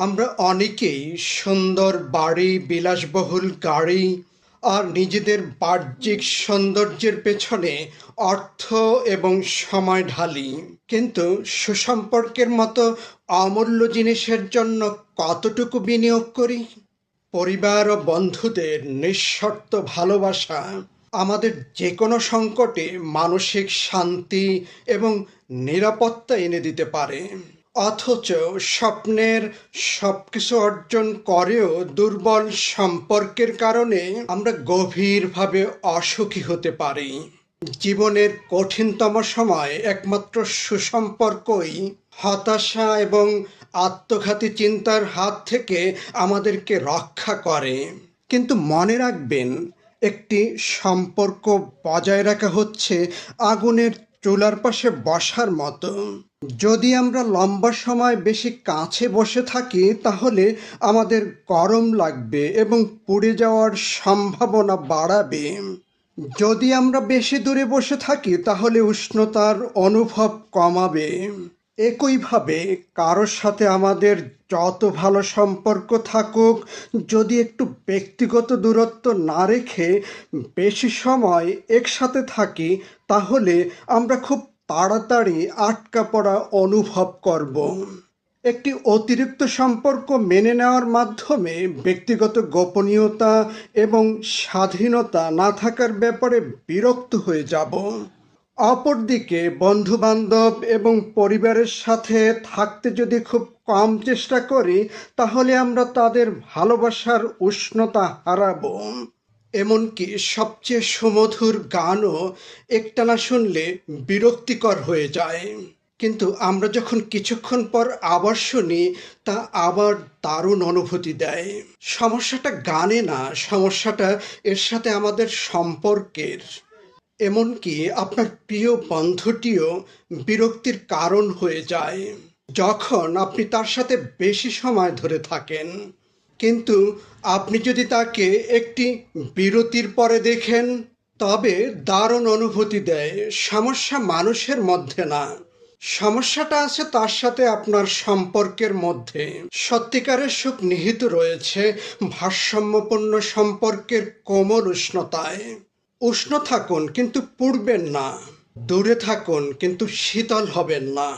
আমরা অনেকেই সুন্দর বাড়ি, বিলাসবহুল গাড়ি আর নিজেদের বাহ্যিক সৌন্দর্যের পেছনে অর্থ এবং সময় ঢালি। কিন্তু সুসম্পর্কের মতো অমূল্য জিনিসের জন্য কতটুকু বিনিয়োগ করি? পরিবার ও বন্ধুদের নিঃশর্ত ভালোবাসা আমাদের যে কোনো সংকটে মানসিক শান্তি এবং নিরাপত্তা এনে দিতে পারে। অথচ স্বপ্নের সবকিছু অর্জন করেও দুর্বল সম্পর্কের কারণে আমরা গভীরভাবে অসুখী হতে পারি। জীবনের কঠিনতম সময় একমাত্র সুসম্পর্কই হতাশা এবং আত্মঘাতী চিন্তার হাত থেকে আমাদেরকে রক্ষা করে। কিন্তু মনে রাখবেন, একটি সম্পর্ক বজায় রাখা হচ্ছে আগুনের চুলার পাশে বসার মতো। যদি আমরা লম্বা সময় বেশি কাছে বসে থাকি, তাহলে আমাদের গরম লাগবে এবং পুড়ে যাওয়ার সম্ভাবনা বাড়াবে। যদি আমরা বেশি দূরে বসে থাকি, তাহলে উষ্ণতার অনুভব কমাবে। একইভাবে কারোর সাথে আমাদের যত ভালো সম্পর্ক থাকুক, যদি একটু ব্যক্তিগত দূরত্ব না রেখে বেশি সময় একসাথে থাকি, তাহলে আমরা খুব তাড়াতাড়ি আটকা পড়া অনুভব করব। একটি অতিরিক্ত সম্পর্ক মেনে নেওয়ার মাধ্যমে ব্যক্তিগত গোপনীয়তা এবং স্বাধীনতা না থাকার ব্যাপারে বিরক্ত হয়ে যাব। অপরদিকে বন্ধু বান্ধব এবং পরিবারের সাথে থাকতে যদি খুব কম চেষ্টা করি, তাহলে আমরা তাদের ভালোবাসার উষ্ণতা হারাবো। এমনকি সবচেয়ে সুমধুর গানও একটানা শুনলে বিরক্তিকর হয়ে যায়। কিন্তু আমরা যখন কিছুক্ষণ পর আবার শুনি, তা আবার দারুণ অনুভূতি দেয়। সমস্যাটা গানে না, সমস্যাটা এর সাথে আমাদের সম্পর্কের। এমনকি আপনার প্রিয় বন্ধুটিও বিরক্তির কারণ হয়ে যায়। যখন আপনি তার সাথে বেশি সময় ধরে থাকেন, কিন্তু আপনি যদি তাকে একটি বিরতির পরে দেখেন, তবে দারুণ অনুভূতি দেয়। সমস্যা মানুষের মধ্যে না। সমস্যাটা আছে তার সাথে আপনার সম্পর্কের মধ্যে। সত্যিকারের সুখ নিহিত রয়েছে ভারসাম্যপূর্ণ সম্পর্কের কোমল উষ্ণতায়। উষ্ণ থাকুন কিন্তু পুড়বেন না। দূরে থাকুন কিন্তু শীতল হবেন না।